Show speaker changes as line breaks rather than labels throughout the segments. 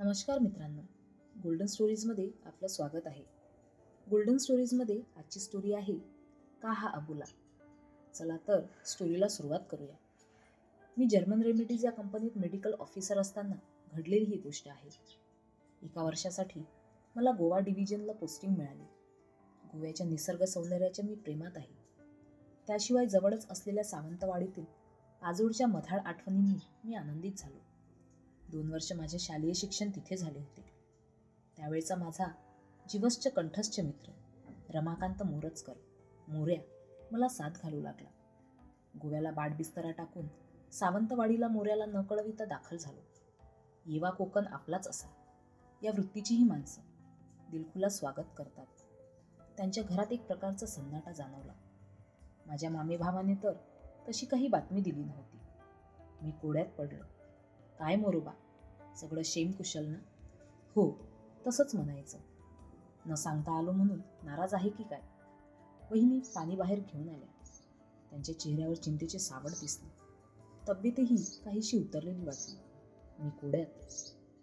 नमस्कार मित्रांनो. गोल्डन स्टोरीजमध्ये आपलं स्वागत आहे. गोल्डन स्टोरीजमध्ये आजची स्टोरी आहे का हा अबुला? चला तर स्टोरीला सुरुवात करूया. मी जर्मन रेमेडीज या कंपनीत मेडिकल ऑफिसर असताना घडलेली ही गोष्ट आहे. एका वर्षासाठी मला गोवा डिव्हिजनला पोस्टिंग मिळाली. गोव्याच्या निसर्ग सौंदर्याच्या मी प्रेमात आहे. त्याशिवाय जवळच असलेल्या सावंतवाडीतील आजूडच्या मधाळ आठवणींनी मी आनंदित झालो. दोन वर्ष माझे शालेय शिक्षण तिथे झाले होते. त्यावेळचा माझा जीवश्च कंठस्थ मित्र रमाकांत मोरजकर मोऱ्या मला साथ घालू लागला. गोव्याला बाडबिस्तरा टाकून सावंतवाडीला मोऱ्याला न कळविता दाखल झालो. येवा कोकण आपलाच असा. या वृत्तीचीही माणसं दिलखुला स्वागत करतात. त्यांच्या घरात एक प्रकारचा सन्नाटा जाणवला. माझ्या मामेभावाने तर तशी काही बातमी दिली नव्हती. मी कोड्यात पडलो. काय मोरोबा सगळं शेम कुशल ना? हो तसंच म्हणायचं. न सांगता आलो म्हणून नाराज आहे की काय? वहिनी पाणी बाहेर घेऊन आल्या. त्यांच्या चेहऱ्यावर चिंतेचे सावड दिसले. तब्येतही काहीशी उतरलेली वाटली. मी कोड्यात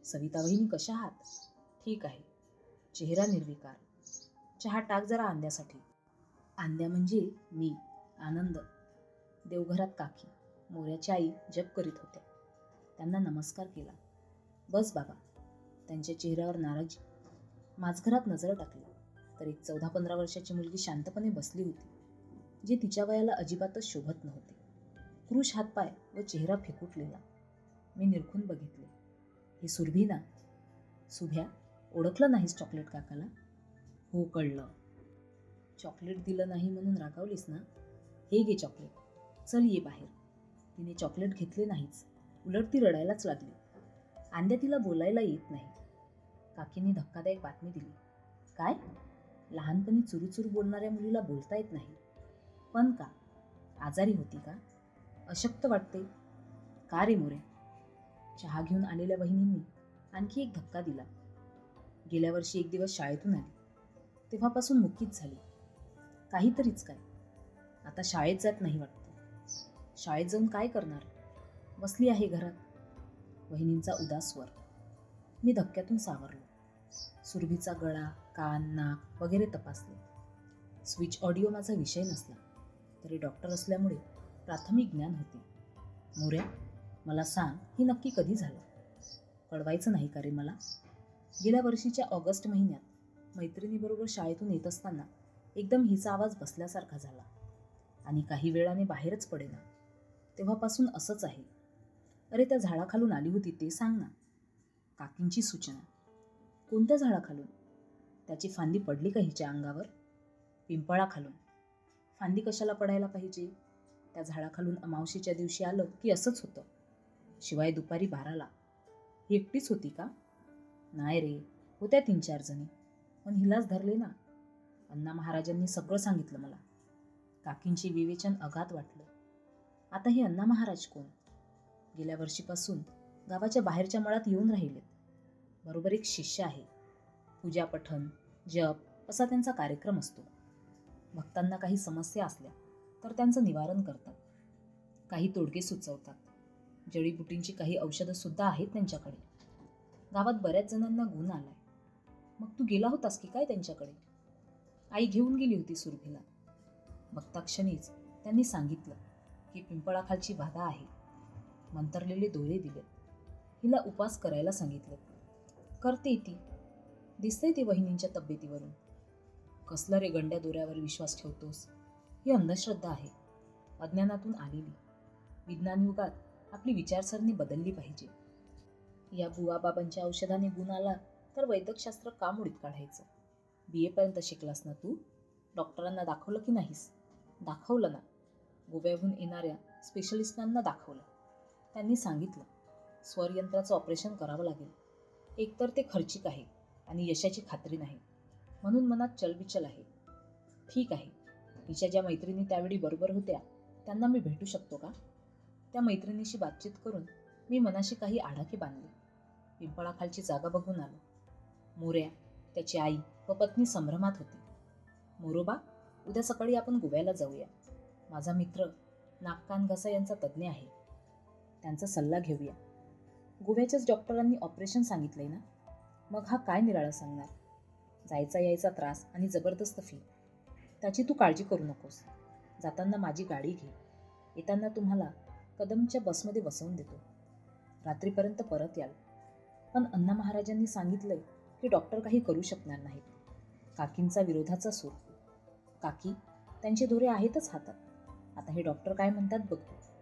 सविता वहिनी कशा आहात? ठीक आहे. चेहरा निर्विकार. चहा टाक जरा आंद्यासाठी आंद्या म्हणजे मी आनंद. देवघरात काकी मोऱ्याची आई जप करीत होत्या. त्यांना नमस्कार केला. बस बाबा त्यांच्या चेहऱ्यावर नाराजी. माझघरात नजर टाकली. तर एक चौदा पंधरा वर्षाची मुलगी शांतपणे बसली होती जे तिच्या वयाला अजिबातच शोभत नव्हते. क्रुश हातपाय व चेहरा फिकुटलेला. मी निरखून बघितले. हे सुरभी ना? सुभ्या ओळखलं नाहीस चॉकलेट काकाला? हो कळलं. चॉकलेट दिलं नाही म्हणून रागावलीस ना? हे घे चॉकलेट. चल ये बाहेर. तिने चॉकलेट घेतले नाहीच. उलट ती रडायलाच लागली. आंद्या तिला बोलायला येत नाही. काकींनी धक्कादायक बातमी दिली. काय? लहानपणी चुरूचुरू बोलणाऱ्या मुलीला बोलता येत नाही. पण का? आजारी होती का? अशक्त वाटते. का रे मोरे? चहा घेऊन आलेल्या बहिणींनी आणखी एक धक्का दिला. गेल्या वर्षी एक दिवस शाळेतून आली. तेव्हापासून मुकीच झाली. काहीतरीच काय? आता शाळेत जात नाही वाटतं. शाळेत जाऊन काय करणार? बसली आहे घरात. वहिनींचा उदास स्वर मी धक्क्यातून सावरलो. सुरभीचा गळा कान नाक वगैरे तपासले. स्विच ऑडिओ माझा विषय नसला. तरी डॉक्टर असल्यामुळे प्राथमिक ज्ञान होते. मोऱ्या मला सांग ही नक्की कधी झालं? कळवायचं नाही का रे मला? गेल्या वर्षीच्या ऑगस्ट महिन्यात मैत्रिणीबरोबर शाळेतून येत असताना एकदम हिचा आवाज बसल्यासारखा झाला. आणि काही वेळाने बाहेरच पडेना. तेव्हापासून असंच आहे. अरे त्या झाडाखालून आली होती ते सांग ना. काकींची सूचना. कोणत्या झाडाखालून? त्याची फांदी पडली का हिच्या अंगावर? पिंपळाखालून. फांदी कशाला पडायला पाहिजे? त्या झाडाखालून अमावशीच्या दिवशी आलं की असंच होतं. शिवाय दुपारी बाराला. ही एकटीच होती का? नाही रे होत्या तीन चार जणी. पण हिलाच धरले ना. अण्णा महाराजांनी सगळं सांगितलं मला. काकींची विवेचन अगाध वाटलं. आता हे अण्णा महाराज कोण? गेल्या वर्षीपासून गावाच्या बाहेरच्या मळात येऊन राहिलेत. बरोबर एक शिष्य आहे. पूजा पठण जप असा त्यांचा कार्यक्रम असतो. भक्तांना काही समस्या असल्या तर त्यांचं निवारण करतात. काही तोडगे सुचवतात. जडीबुटींची काही औषधंसुद्धा आहेत त्यांच्याकडे. गावात बऱ्याच जणांना गुण आलाय. मग तू गेला होतास की काय त्यांच्याकडे? आई घेऊन गेली होती सुरभीला. बघता क्षणीच त्यांनी सांगितलं की पिंपळाखालची बाधा आहे. मंतरलेले दोरे दिलेत हिला उपास करायला सांगितले. करते ती. दिसते ती वहिनींच्या तब्येतीवरून. कसलं रे गंड्या दोऱ्यावर विश्वास ठेवतोस? ही अंधश्रद्धा आहे. अज्ञानातून आलेली. विज्ञान युगात आपली विचारसरणी बदलली पाहिजे. या बुवाबाबांच्या औषधाने गुण आला तर वैद्यकशास्त्र का मुडीत काढायचं? बी एपर्यंत शिकलास ना तू? डॉक्टरांना दाखवलं की नाहीस? दाखवलं ना. गोव्याहून येणाऱ्या स्पेशलिस्टांना दाखवलं. त्यांनी सांगितलं स्वरयंत्राचं ऑपरेशन करावं लागेल. एकतर ते खर्चिक आहे आणि यशाची खात्री नाही. म्हणून मनात चलबिचल आहे. ठीक आहे. तिच्या ज्या मैत्रिणी त्यावेळी बरोबर होत्या त्यांना मी भेटू शकतो का? त्या मैत्रिणीशी बातचीत करून मी मनाशी काही आडाखे बांधले. पिंपळाखालची जागा बघून आलो. मोऱ्या त्याची आई व पत्नी संभ्रमात होती. मोरोबा उद्या सकाळी आपण गोव्याला जाऊया. माझा मित्र नागकान घसा यांचा तज्ज्ञ आहे. त्यांचा सल्ला घेऊया. गोव्याच्याच डॉक्टरांनी ऑपरेशन सांगितलंय ना? मग हा काय निराळा सांगणार? जायचा यायचा त्रास आणि जबरदस्त फी त्याची तू काळजी करू नकोस. जाताना माझी गाडी घे. येताना तुम्हाला कदमच्या बसमध्ये बसवून देतो. रात्रीपर्यंत परत याल. पण अण्णा महाराजांनी सांगितलंय की डॉक्टर काही करू शकणार नाहीत. काकींचा विरोधाचा सूर. काकी त्यांचे दोरे आहेतच हातात. आता हे डॉक्टर काय म्हणतात बघतो.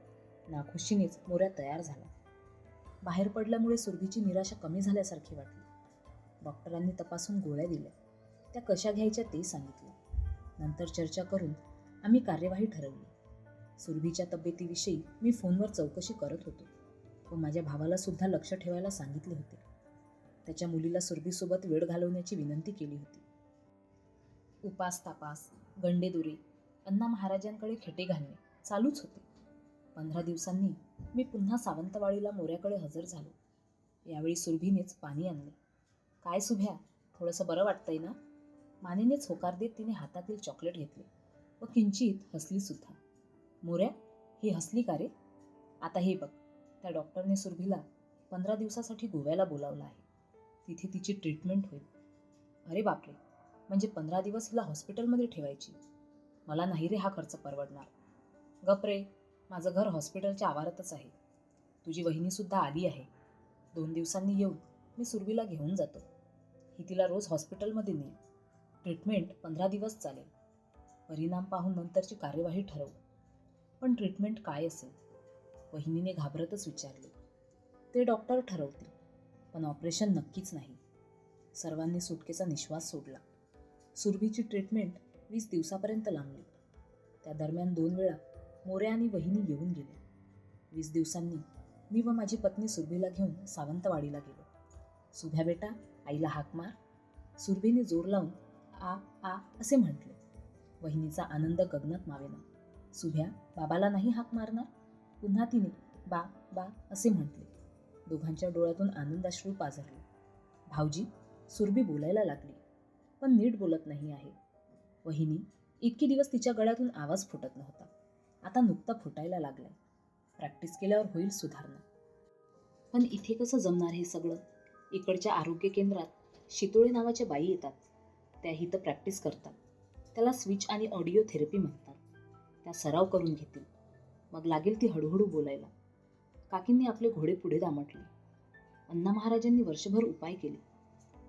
नाखुशीनेच मोऱ्या तयार झाला बाहेर पडल्यामुळे सुरभीची निराशा कमी झाल्यासारखी वाटली. डॉक्टरांनी तपासून गोळ्या दिल्या. त्या कशा घ्यायच्या ते सांगितलं. नंतर चर्चा करून आम्ही कार्यवाही ठरवली. सुरभीच्या तब्येतीविषयी मी फोनवर चौकशी करत होतो. व माझ्या भावाला सुद्धा लक्ष ठेवायला सांगितले होते. त्याच्या मुलीला सुरभीसोबत वेळ घालवण्याची विनंती केली होती. उपास तापास गंडेदुरी अण्णा महाराजांकडे खेटे घालणे चालूच होते. पंधरा दिवसांनी मी पुन्हा सावंतवाडीला मोऱ्याकडे हजर झालो. यावेळी सुरभीनेच पाणी आणले. काय सुभ्या थोडंसं बरं वाटतंय ना? मानेनेच होकार देत तिने हातातील चॉकलेट घेतले व किंचित हसली सुद्धा. मोऱ्या ही हसली का रे? आता हे बघ त्या डॉक्टरने सुरभीला पंधरा दिवसासाठी गोव्याला बोलावलं आहे. तिथे तिची ट्रीटमेंट होईल. अरे बापरे! म्हणजे पंधरा दिवस हिला हॉस्पिटलमध्ये ठेवायची? मला नाही रे हा खर्च परवडणार. गप रे माझं घर हॉस्पिटलच्या आवारातच आहे. तुझी वहिनीसुद्धा आली आहे. दोन दिवसांनी येऊन मी सुरवीला घेऊन जातो. ही तिला रोज हॉस्पिटलमध्ये नेईल. ट्रीटमेंट पंधरा दिवस चालेल. परिणाम पाहून नंतरची कार्यवाही ठरवू. पण ट्रीटमेंट काय असेल? वहिनीने घाबरतच विचारले. ते डॉक्टर ठरवतील पण ऑपरेशन नक्कीच नाही. सर्वांनी सुटकेचा निश्वास सोडला. सुरभीची ट्रीटमेंट वीस दिवसापर्यंत लांबली. त्या दरम्यान दोन वेळा मोऱ्या आणि वहिनी येऊन गेले. वीस दिवसांनी मी व माझी पत्नी सुरभीला घेऊन सावंतवाडीला गेलो. सुभ्या बेटा आईला हाक मार. सुरभीने जोर लावून आ आ असे म्हटले. वहिनीचा आनंद गगनात मावेना. सुभ्या बाबाला नाही हाक मारणार? पुन्हा तिने बा बा असे म्हटले. दोघांच्या डोळ्यातून आनंदाश्रू पाझरले. भाऊजी सुरभी बोलायला लागली. पण नीट बोलत नाही आहे. वहिनी इतके दिवस तिच्या गळ्यातून आवाज फुटत नव्हता. आता नुकता फुटायला लागलाय. प्रॅक्टिस केल्यावर होईल सुधारणा. पण इथे कसं जमणार हे सगळं? इकडच्या आरोग्य केंद्रात शितोळे नावाच्या बाई येतात. त्या इथं प्रॅक्टिस करतात. त्याला स्विच आणि ऑडिओ थेरपी म्हणतात. त्या सराव करून घेतील. मग लागेल ती हळूहळू बोलायला. काकींनी आपले घोडे पुढे दामटले. अण्णा महाराजांनी वर्षभर उपाय केले.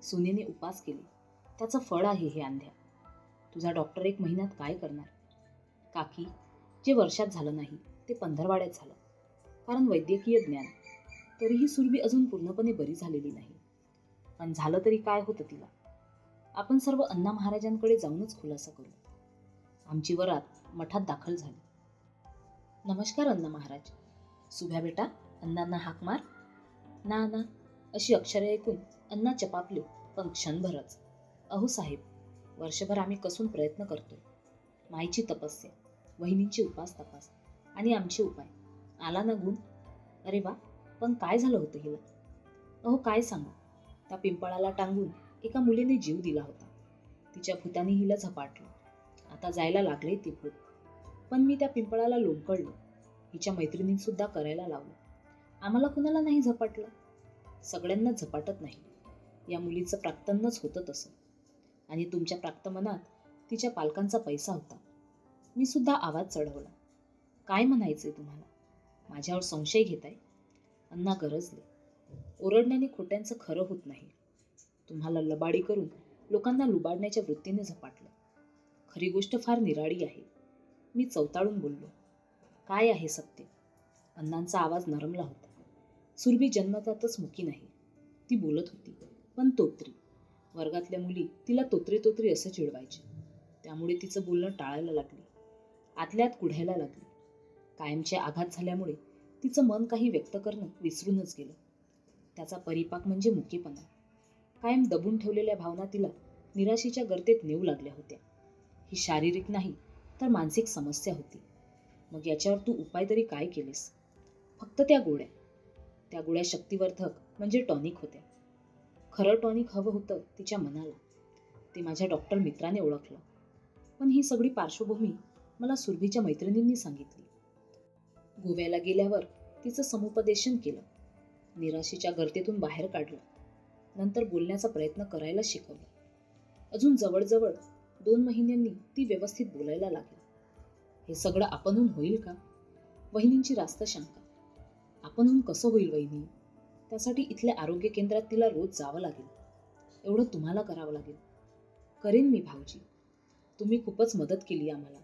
सुनेने उपास केले. त्याचं फळ आहे हे अंध्या. तुझा डॉक्टर एक महिन्यात काय करणार? काकी जे वर्षात झालं नाही ते पंधरवाड्यात झालं. कारण वैद्यकीय ज्ञान तरीही सुरभी अजून पूर्णपणे बरी झालेली नाही. पण झालं तरी काय होतं तिला? आपण सर्व अण्णा महाराजांकडे जाऊनच खुलासा करू. आमची वरात मठात दाखल झाली. नमस्कार अण्णा महाराज. सुभ्या बेटा अण्णांना हाक मार. ना ना अशी अक्षरे ऐकून अण्णा चपापले पण क्षणभरच. अहो साहेब वर्षभर आम्ही कसून प्रयत्न करतो माईची तपस्या. वहिनींचे उपास तपास. आणि आमचे उपाय. आला ना गुण? अरे वा पण काय झालं होतं हिला? अहो काय सांगू? त्या पिंपळाला टांगून एका मुलीने जीव दिला होता. तिच्या भूताने हिला झपाटलं. आता जायला लागले ते भूत. पण मी त्या पिंपळाला लोंबकळलो. हिच्या मैत्रिणींसुद्धा करायला लावलं. आम्हाला कुणाला नाही झपाटलं? सगळ्यांना झपाटत नाही. या मुलीचं प्राक्तनच होतं तसं. आणि तुमच्या प्राक्तमनात तिच्या पालकांचा पैसा होता. मी सुद्धा आवाज चढवला. काय म्हणायचंय तुम्हाला? माझ्यावर संशय घेताय? अण्णा गरजले. ओरडण्याने खोट्यांचं खरं होत नाही. तुम्हाला लबाडी करून लोकांना लुबाडण्याच्या वृत्तीने झपाटलं. खरी गोष्ट फार निराळी आहे. मी चवताळून बोललो. काय आहे सत्य? अण्णांचा आवाज नरमला होता. सुरभी जन्मतातच मुकी नाही. ती बोलत होती पण तोत्री. वर्गातल्या मुली तिला तोत्री तोत्री असं चिडवायचे. त्यामुळे तिचं बोलणं टाळायला लागले. आतल्यात कुढायला लागली. कायमचे आघात झाल्यामुळे तिचं मन काही व्यक्त करणं विसरूनच गेलं. त्याचा परिपाक म्हणजे मुकेपणा कायम दबून ठेवलेल्या भावना तिला निराशेच्या गर्तेत नेऊ लागल्या होत्या. ही शारीरिक नाही तर मानसिक समस्या होती. मग याच्यावर तू उपाय तरी काय केलेस? फक्त त्या गोळ्या. त्या गोळ्या शक्तिवर्धक म्हणजे टॉनिक होत्या. खरं टॉनिक हवं होतं तिच्या मनाला. ते माझ्या डॉक्टर मित्राने ओळखलं. पण ही सगळी पार्श्वभूमी मला सुरभीच्या मैत्रिणींनी सांगितली. गोव्याला गेल्यावर तिचं समुपदेशन केलं. निराशेच्या गर्दीतून बाहेर काढलं. नंतर बोलण्याचा प्रयत्न करायला शिकवलं. अजून जवळजवळ दोन महिन्यांनी ती व्यवस्थित बोलायला लागली. हे सगळं आपणहून होईल का? वहिनींची रास्त शंका. आपणहून कसं होईल वहिनी? त्यासाठी इथल्या आरोग्य केंद्रात तिला रोज जावं लागेल. एवढं तुम्हाला करावं लागेल. करेन मी भाऊजी. तुम्ही खूपच मदत केली आम्हाला.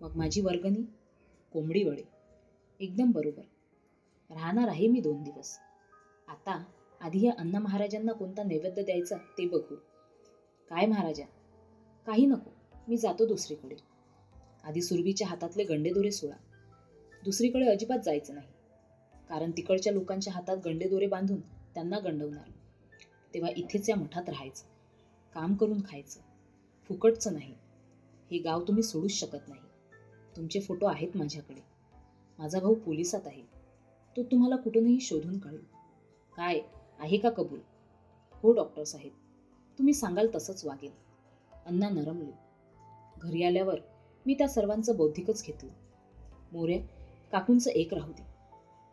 मग माझी वर्गणी कोंबडी वडे. एकदम बरोबर. राहणार आहे मी दोन दिवस. आता आधी या अण्णा महाराजांना कोणता नैवेद्य द्यायचा ते बघू. काय महाराजा? काही नको. मी जातो दुसरीकडे. आधी सुरभीच्या हातातले गंडेदोरे सोडा. दुसरीकडे अजिबात जायचं नाही. कारण तिकडच्या लोकांच्या हातात गंडेदोरे बांधून त्यांना गंडवणार. तेव्हा इथेच या मठात राहायचं. काम करून खायचं. फुकटचं नाही. हे गाव तुम्ही सोडूच शकत नाही. तुमचे फोटो आहेत माझ्याकडे. माझा भाऊ पोलिसात आहे. तो तुम्हाला कुठूनही शोधून कळेल काय? आहे का कबूल? हो डॉक्टर साहेब. तुम्ही सांगाल तसंच वागेल. अण्णा नरमले. घरी आल्यावर मी त्या सर्वांचं बौद्धिकच घेतलं. मोरे काकूंचं एक राहू दे.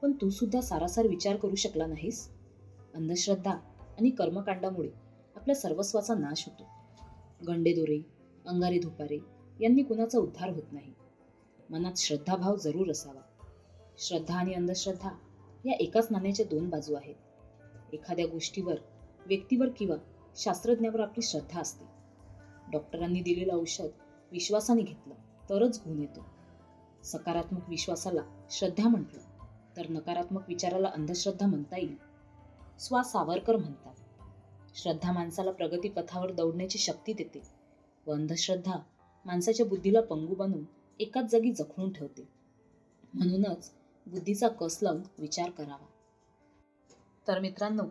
पण तू सुद्धा सारासार विचार करू शकला नाहीस? अंधश्रद्धा आणि कर्मकांडामुळे आपल्या सर्वस्वाचा नाश होतो. गंडेदोरे अंगारे धुपारे यांनी कुणाचा उद्धार होत नाही. मनात श्रद्धाभाव जरूर असावा. श्रद्धा आणि अंधश्रद्धा या एकाच नाण्याच्या दोन बाजू आहेत. एखाद्या गोष्टीवर व्यक्तीवर किंवा शास्त्रज्ञावर आपली श्रद्धा असते. डॉक्टरांनी दिलेलं औषध विश्वासाने घेतलं तरच गुण येतो. सकारात्मक विश्वासाला श्रद्धा म्हटलं तर नकारात्मक विचाराला अंधश्रद्धा म्हणता येईल. स्वा सावरकर म्हणतात श्रद्धा माणसाला प्रगतीपथावर दौडण्याची शक्ती देते व अंधश्रद्धा माणसाच्या बुद्धीला पंगू बनून एकाच जागी जखडून ठेवते. म्हणूनच बुद्धीचा कस लावून विचार करावा. तर मित्रांनो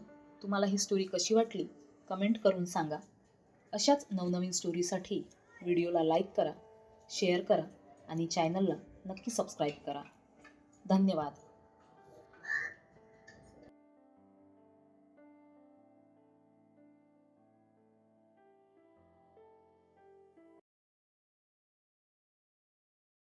तुम्हाला ही स्टोरी कशी वाटली? कमेंट करून सांगा. अशाच नवनवीन स्टोरीसाठी व्हिडिओला लाईक करा शेअर करा आणि चॅनलला नक्की सबस्क्राईब करा. धन्यवाद.